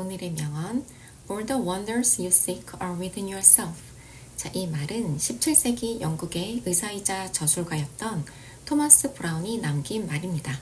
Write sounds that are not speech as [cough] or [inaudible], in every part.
오늘의 명언 All the wonders you seek are within yourself. 자, 이 말은 17세기 영국의 의사이자 저술가였던 토마스 브라운이 남긴 말입니다.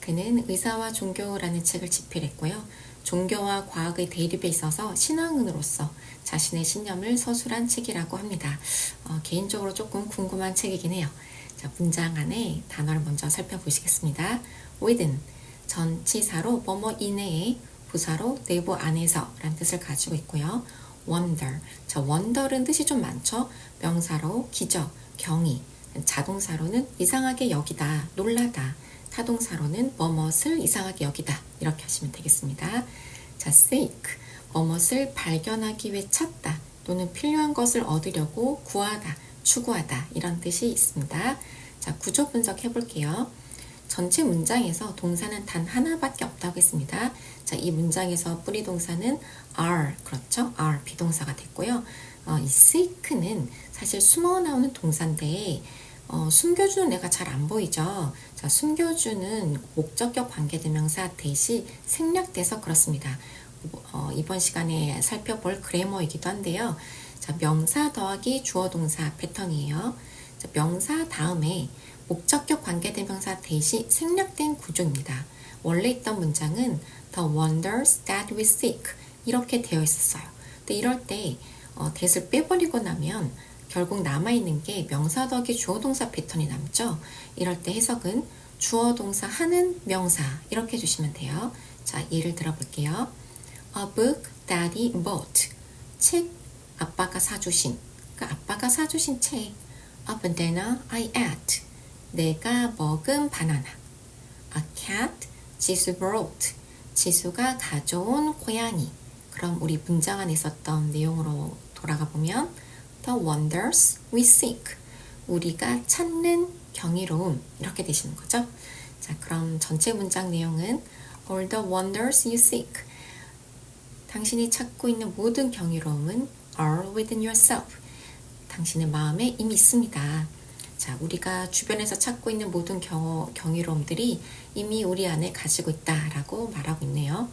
그는 의사와 종교라는 책을 집필했고요. 종교와 과학의 대립에 있어서 신앙인으로서 자신의 신념을 서술한 책이라고 합니다. 어, 개인적으로 조금 궁금한 책이긴 해요. 자, 문장 안에 단어를 먼저 살펴보시겠습니다. within, 전치사로 뭐뭐 이내에, 부사로 내부 안에서 라는 뜻을 가지고 있고요. wonder, 자, wonder는 뜻이 좀 많죠. 명사로 기적, 경이, 자동사로는 이상하게 여기다, 놀라다, 타동사로는 뭐뭇을 이상하게 여기다 이렇게 하시면 되겠습니다. 자, seek, 뭐뭇을 발견하기 위해 찾다 또는 필요한 것을 얻으려고 구하다, 추구하다 이런 뜻이 있습니다. 자, 구조 분석해 볼게요. 전체 문장에서 동사는 단 하나밖에 없다고 했습니다. 자, 이 문장에서 뿌리 동사는 are, 그렇죠? are, 비동사가 됐고요. 어, 이 seek는 사실 숨어 나오는 동사인데, 어, 숨겨주는 내가 잘 안 보이죠? 자, 숨겨주는 목적격 관계대명사 대시 생략돼서 그렇습니다. 어, 이번 시간에 살펴볼 그래머이기도 한데요. 자, 명사 더하기 주어 동사 패턴이에요. 자, 명사 다음에 목적격 관계대명사 대시 생략된 구조입니다. 원래 있던 문장은 The wonders that we seek 이렇게 되어 있었어요. 근데 이럴 때 어, that을 빼버리고 나면 결국 남아있는 게 명사 더하기 주어 동사 패턴이 남죠. 이럴 때 해석은 주어 동사 하는 명사 이렇게 해주시면 돼요. 자, 예를 들어볼게요. A book daddy bought. 책 아빠가 사주신. 그러니까 아빠가 사주신 책. A banana I ate. 내가 먹은 바나나. A cat 지수 brought. 지수가 가져온 고양이. 그럼 우리 문장 안에 있었던 내용으로 돌아가 보면 The wonders we seek. 우리가 찾는 경이로움. 이렇게 되시는 거죠. 자, 그럼 전체 문장 내용은 All the wonders you seek. 당신이 찾고 있는 모든 경이로움은 are within yourself. 당신의 마음에 이미 있습니다. 자, 우리가 주변에서 찾고 있는 모든 경, 경이로움들이 이미 우리 안에 가지고 있다라고 말하고 있네요.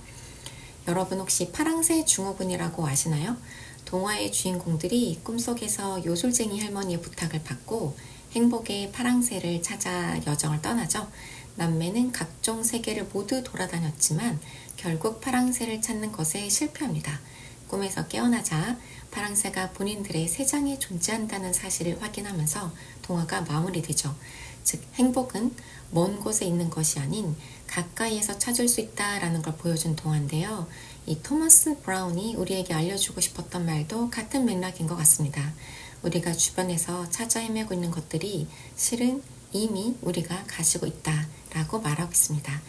여러분 혹시 파랑새 중후군이라고 아시나요? 동화의 주인공들이 꿈속에서 요술쟁이 할머니의 부탁을 받고 행복의 파랑새를 찾아 여정을 떠나죠. 남매는 각종 세계를 모두 돌아다녔지만 결국 파랑새를 찾는 것에 실패합니다. 꿈에서 깨어나자 파랑새가 본인들의 세상에 존재한다는 사실을 확인하면서 동화가 마무리되죠. 즉, 행복은 먼 곳에 있는 것이 아닌 가까이에서 찾을 수 있다라는 걸 보여준 동화인데요. 이 토마스 브라운이 우리에게 알려주고 싶었던 말도 같은 맥락인 것 같습니다. 우리가 주변에서 찾아 헤매고 있는 것들이 실은 이미 우리가 가지고 있다라고 말하고 있습니다.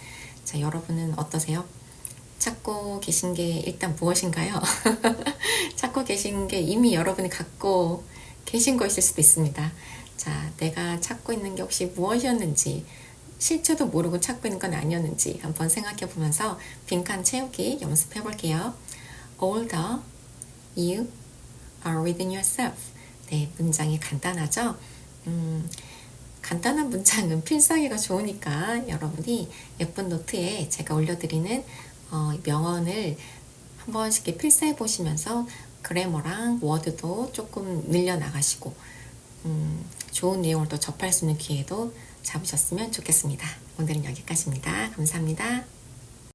자, 여러분은 어떠세요? 찾고 계신 게 일단 무엇인가요? [laughs] 찾고 계신 게 이미 여러분이 갖고 계신 것일 수도 있습니다. 자, 내가 찾고 있는 게 혹시 무엇이었는지, 실체도 모르고 찾고 있는 건 아니었는지 한번 생각해 보면서 빈칸 채우기 연습해 볼게요. All the you are within yourself. 네, 문장이 간단하죠? 음, 간단한 문장은 필사하기가 좋으니까 여러분이 예쁜 노트에 제가 올려드리는 어, 명언을 한 번씩 필사해 보시면서 그래머랑 워드도 조금 늘려 나가시고 음, 좋은 내용을 또 접할 수 있는 기회도 잡으셨으면 좋겠습니다. 오늘은 여기까지입니다. 감사합니다.